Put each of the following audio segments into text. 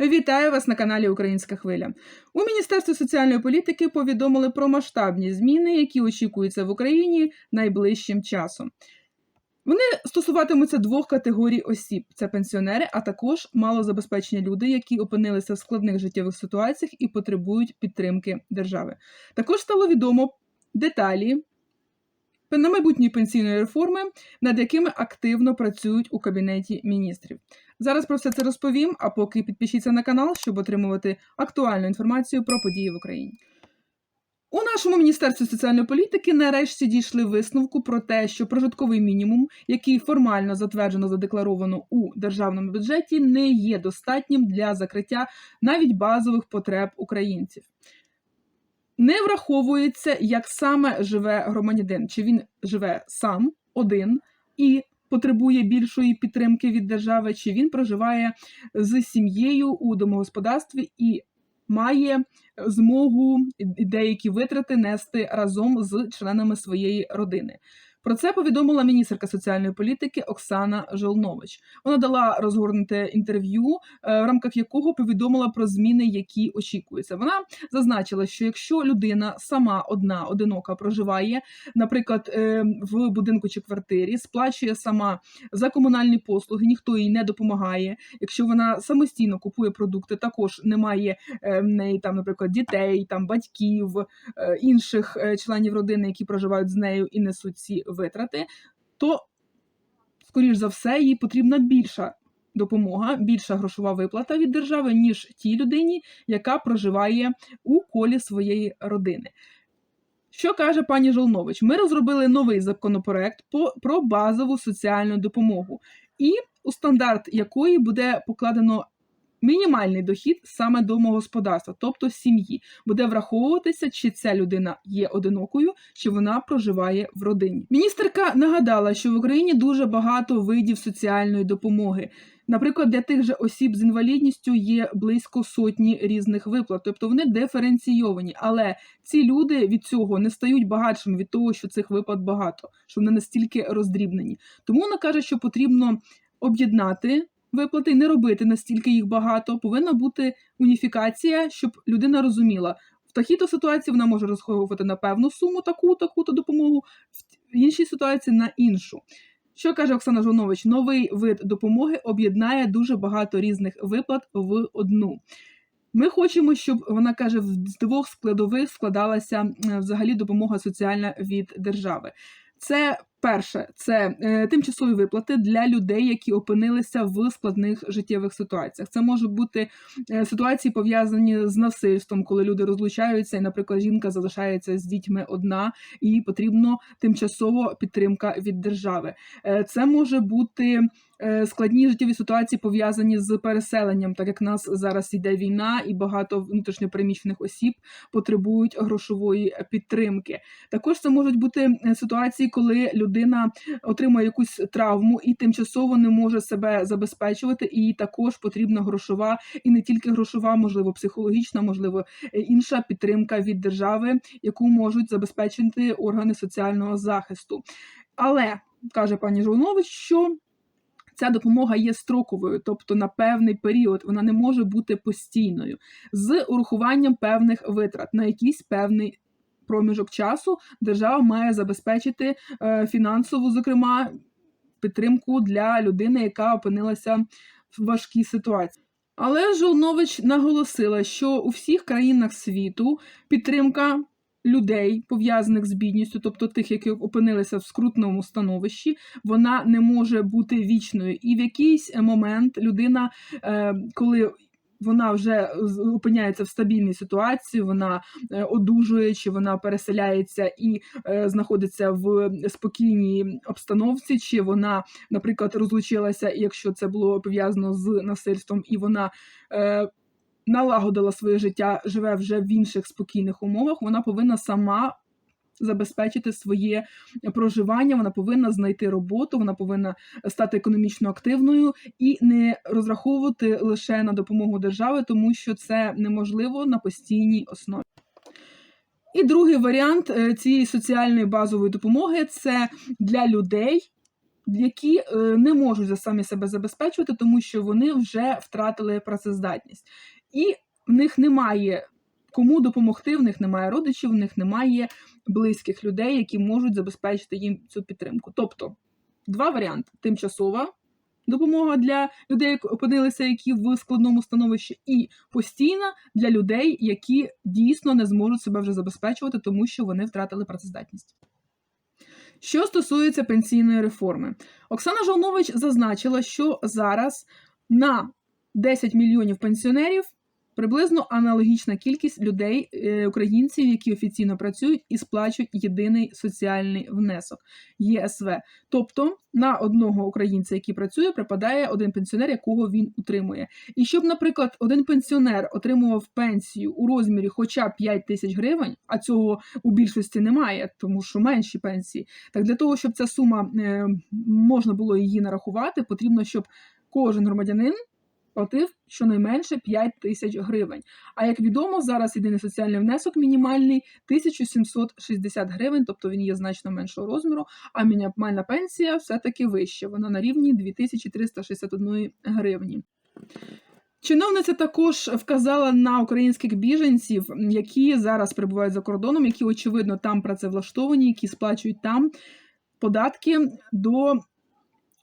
Вітаю вас на каналі Українська Хвиля. У Міністерстві соціальної політики повідомили про масштабні зміни, які очікуються в Україні найближчим часом. Вони стосуватимуться двох категорій осіб: це пенсіонери, а також малозабезпечені люди, які опинилися в складних життєвих ситуаціях і потребують підтримки держави. Також стало відомо деталі на майбутньої пенсійної реформи, над якими активно працюють у кабінеті міністрів. Зараз про все це розповім. А поки підпишіться на канал, щоб отримувати актуальну інформацію про події в Україні. У нашому міністерстві соціальної політики нарешті дійшли висновку про те, що прожитковий мінімум, який формально затверджено задекларовано у державному бюджеті, не є достатнім для закриття навіть базових потреб українців. Не враховується, як саме живе громадянин, чи він живе сам один і потребує більшої підтримки від держави, чи він проживає з сім'єю у домогосподарстві і має змогу деякі витрати нести разом з членами своєї родини. Про це повідомила міністерка соціальної політики Оксана Жолнович. Вона дала розгорнуте інтерв'ю, е, в рамках якого повідомила про зміни, які очікуються. Вона зазначила, що якщо людина сама одна одинока проживає, наприклад, е, в будинку чи квартирі, сплачує сама за комунальні послуги, ніхто їй не допомагає. Якщо вона самостійно купує продукти, також немає е, в неї там, наприклад, дітей, там батьків, інших членів родини, які проживають з нею і несуть ці витрати, то, скоріш за все, їй потрібна більша допомога, більша грошова виплата від держави, ніж тій людині, яка проживає у колі своєї родини. Що каже пані Жолнович? Ми розробили новий законопроект про базову соціальну допомогу, і у стандарт якої буде покладено мінімальний дохід саме домогосподарства, тобто сім'ї, буде враховуватися, чи ця людина є одинокою, чи вона проживає в родині. Міністерка нагадала, що в Україні дуже багато видів соціальної допомоги. Наприклад, для тих же осіб з інвалідністю є близько сотні різних виплат, тобто вони диференційовані. Але ці люди від цього не стають багатшими від того, що цих виплат багато, що вони настільки роздрібнені. Тому вона каже, що потрібно об'єднати виплати, не робити настільки їх багато. Повинна бути уніфікація, щоб людина розуміла. В такій-то ситуації вона може розраховувати на певну суму таку, таку-то допомогу, в іншій ситуації на іншу. Що каже Оксана Жонович? Новий вид допомоги об'єднає дуже багато різних виплат в одну. Ми хочемо, щоб вона каже, з двох складових складалася взагалі допомога соціальна від держави. Це перше, це е, тимчасові виплати для людей, які опинилися в складних життєвих ситуаціях. Це можуть бути е, ситуації пов'язані з насильством, коли люди розлучаються, і, наприклад, жінка залишається з дітьми одна, і потрібно тимчасово підтримка від держави. Е, це може бути. Складні життєві ситуації пов'язані з переселенням, так як нас зараз йде війна, і багато внутрішньопереміщених осіб потребують грошової підтримки. Також це можуть бути ситуації, коли людина отримує якусь травму і тимчасово не може себе забезпечувати, і їй також потрібна грошова, і не тільки грошова, можливо, психологічна, можливо, е, інша підтримка від держави, яку можуть забезпечити органи соціального захисту. Але каже пані Жолнович, що ця допомога є строковою, тобто на певний період, вона не може бути постійною, з урахуванням певних витрат на якийсь певний проміжок часу держава має забезпечити е, фінансову, зокрема, підтримку для людини, яка опинилася в важкій ситуації. Але Жолнович наголосила, що у всіх країнах світу підтримка людей, пов'язаних з бідністю, тобто тих, які опинилися в скрутному становищі, вона не може бути вічною. І в якийсь момент людина, е, коли вона вже опиняється в стабільній ситуації, вона е, одужує, чи вона переселяється і е, знаходиться в спокійній обстановці, чи вона, наприклад, розлучилася, якщо це було пов'язано з насильством, і вона налагодила своє життя, живе вже в інших спокійних умовах, вона повинна сама. Забезпечити своє проживання, вона повинна знайти роботу, вона повинна стати економічно активною і не розраховувати лише на допомогу держави, тому що це неможливо на постійній основі. І другий варіант е, цієї соціальної базової допомоги це для людей, які е, не можуть за самі себе забезпечувати, тому що вони вже втратили працездатність, і в них немає кому допомогти, в них немає родичів, в них немає близьких людей, які можуть забезпечити їм цю підтримку. Тобто два варіанти: тимчасова допомога для людей, які опинилися, які в складному становищі, і постійна для людей, які дійсно не зможуть себе вже забезпечувати, тому що вони втратили працездатність. Що стосується пенсійної реформи, Оксана Жолнович зазначила, що зараз на 10 мільйонів пенсіонерів приблизно аналогічна кількість людей, е, українців, які офіційно працюють і сплачують єдиний соціальний внесок ЄСВ. Тобто на одного українця, який працює, припадає один пенсіонер, якого він утримує. І щоб, наприклад, один пенсіонер отримував пенсію у розмірі хоча б 5 тисяч гривень, а цього у більшості немає, тому що менші пенсії. Так для того, щоб ця сума е, можна було її нарахувати, потрібно, щоб кожен громадянин платив щонайменше 5 тисяч гривень. А як відомо, зараз єдиний соціальний внесок мінімальний 1760 гривень, тобто він є значно меншого розміру, а мінімальна пенсія все-таки вища. Вона на рівні 2361 гривні. Чиновниця також вказала на українських біженців, які зараз перебувають за кордоном, які, очевидно, там працевлаштовані, які сплачують там податки до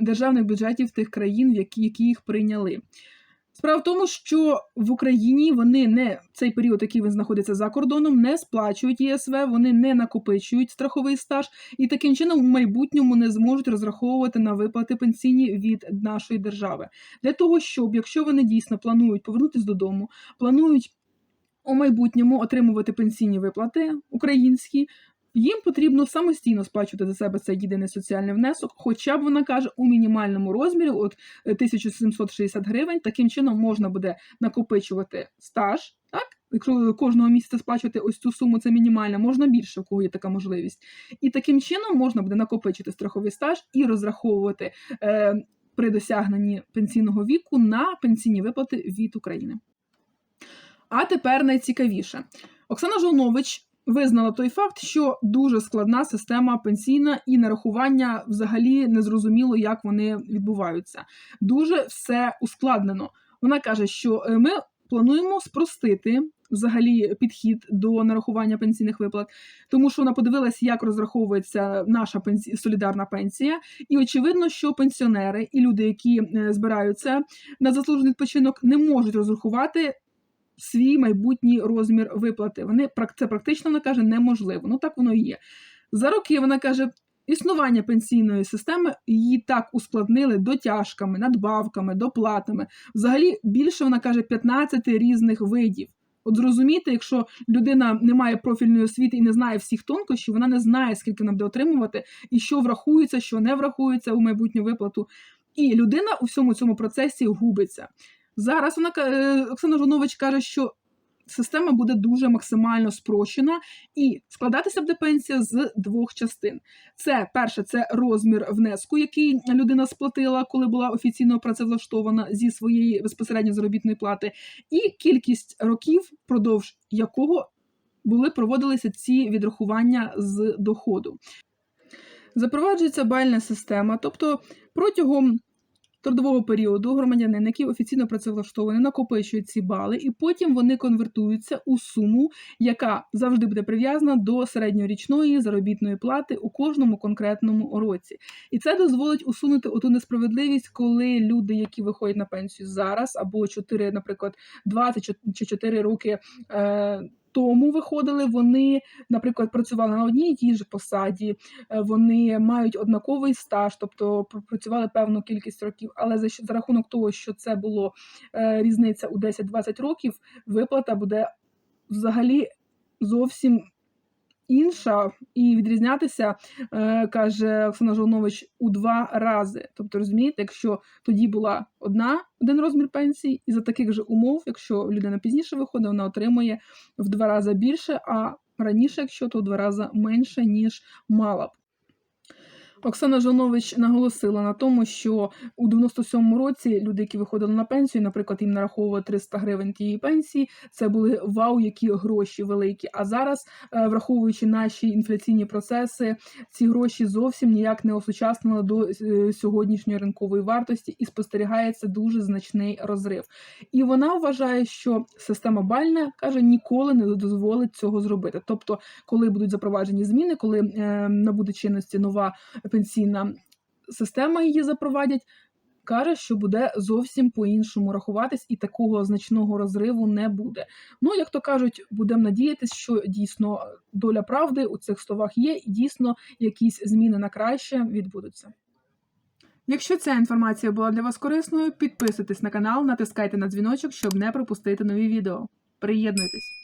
державних бюджетів тих країн, які їх прийняли. Справа в тому, що в Україні вони не цей період, який він знаходиться за кордоном, не сплачують ЄСВ, вони не накопичують страховий стаж і таким чином в майбутньому не зможуть розраховувати на виплати пенсійні від нашої держави. Для того, щоб якщо вони дійсно планують повернутися додому, планують у майбутньому отримувати пенсійні виплати українські, їм потрібно самостійно сплачувати за себе цей єдиний соціальний внесок, хоча б вона каже у мінімальному розмірі, от 1760 гривень. Таким чином можна буде накопичувати стаж. Так, якщо кожного місяця сплачувати ось цю суму, це мінімальна, можна більше, у кого є така можливість. І таким чином можна буде накопичити страховий стаж і розраховувати е, при досягненні пенсійного віку на пенсійні виплати від України. А тепер найцікавіше. Оксана Жолнович визнала той факт, що дуже складна система пенсійна і нарахування взагалі незрозуміло, як вони відбуваються. Дуже все ускладнено. Вона каже, що е, ми плануємо спростити. Взагалі, підхід до нарахування пенсійних виплат, тому що вона подивилася, як розраховується наша пенсі... солідарна пенсія, і очевидно, що пенсіонери і люди, які е, збираються на заслужений відпочинок, не можуть розрахувати свій майбутній розмір виплати. Вони це практично вона каже неможливо. Ну так воно і є. За роки вона каже. Існування пенсійної системи її так ускладнили дотяжками, надбавками, доплатами. Взагалі більше вона каже 15 різних видів. От зрозуміти, якщо людина не має профільної освіти і не знає всіх тонкощів, вона не знає, скільки вона буде отримувати, і що врахується, що не врахується у майбутню виплату. І людина у всьому цьому процесі губиться. Зараз вона е, Оксана Жонович каже, що система буде дуже максимально спрощена і складатися буде пенсія з двох частин. Це перше, це розмір внеску, який людина сплатила, коли була офіційно працевлаштована зі своєї безпосередньо заробітної плати, і кількість років, впродовж якого були проводилися ці відрахування з доходу. Запроваджується бальна система, тобто протягом трудового періоду громадянин, який офіційно працевлаштований, накопичують ці бали, і потім вони конвертуються у суму, яка завжди буде прив'язана до середньорічної заробітної плати у кожному конкретному році. І це дозволить усунути оту несправедливість, коли люди, які виходять на пенсію зараз, або 4, наприклад, 20 чи 4 роки. Е, тому виходили, вони, наприклад, працювали на одній і тій же посаді, е, вони мають однаковий стаж, тобто працювали певну кількість років. Але за за рахунок того, що це було е, різниця у 10-20 років, виплата буде взагалі зовсім інша і відрізнятися, е, каже Оксана Жолнович, у два рази. Тобто, розумієте, якщо тоді була одна один розмір пенсії, і за таких же умов, якщо людина пізніше виходить, вона отримує в два рази більше, а раніше, якщо то в два рази менше, ніж мала б. Оксана Жонович наголосила на тому, що у 97-му році люди, які виходили на пенсію, наприклад, їм нараховували 300 гривень тієї пенсії, це були вау, які гроші великі. А зараз, е, враховуючи наші інфляційні процеси, ці гроші зовсім ніяк не осучаснили до е, сьогоднішньої ринкової вартості і спостерігається дуже значний розрив. І вона вважає, що система бальна каже ніколи не дозволить цього зробити. Тобто, коли будуть запроваджені зміни, коли е, набуде чинності нова пенсійна система її запровадять. Каже, що буде зовсім по-іншому рахуватись, і такого значного розриву не буде. Ну, як то кажуть, будемо надіятися, що дійсно доля правди у цих словах є, і дійсно якісь зміни на краще відбудуться. Якщо ця інформація була для вас корисною, підписуйтесь на канал, натискайте на дзвіночок, щоб не пропустити нові відео. Приєднуйтесь!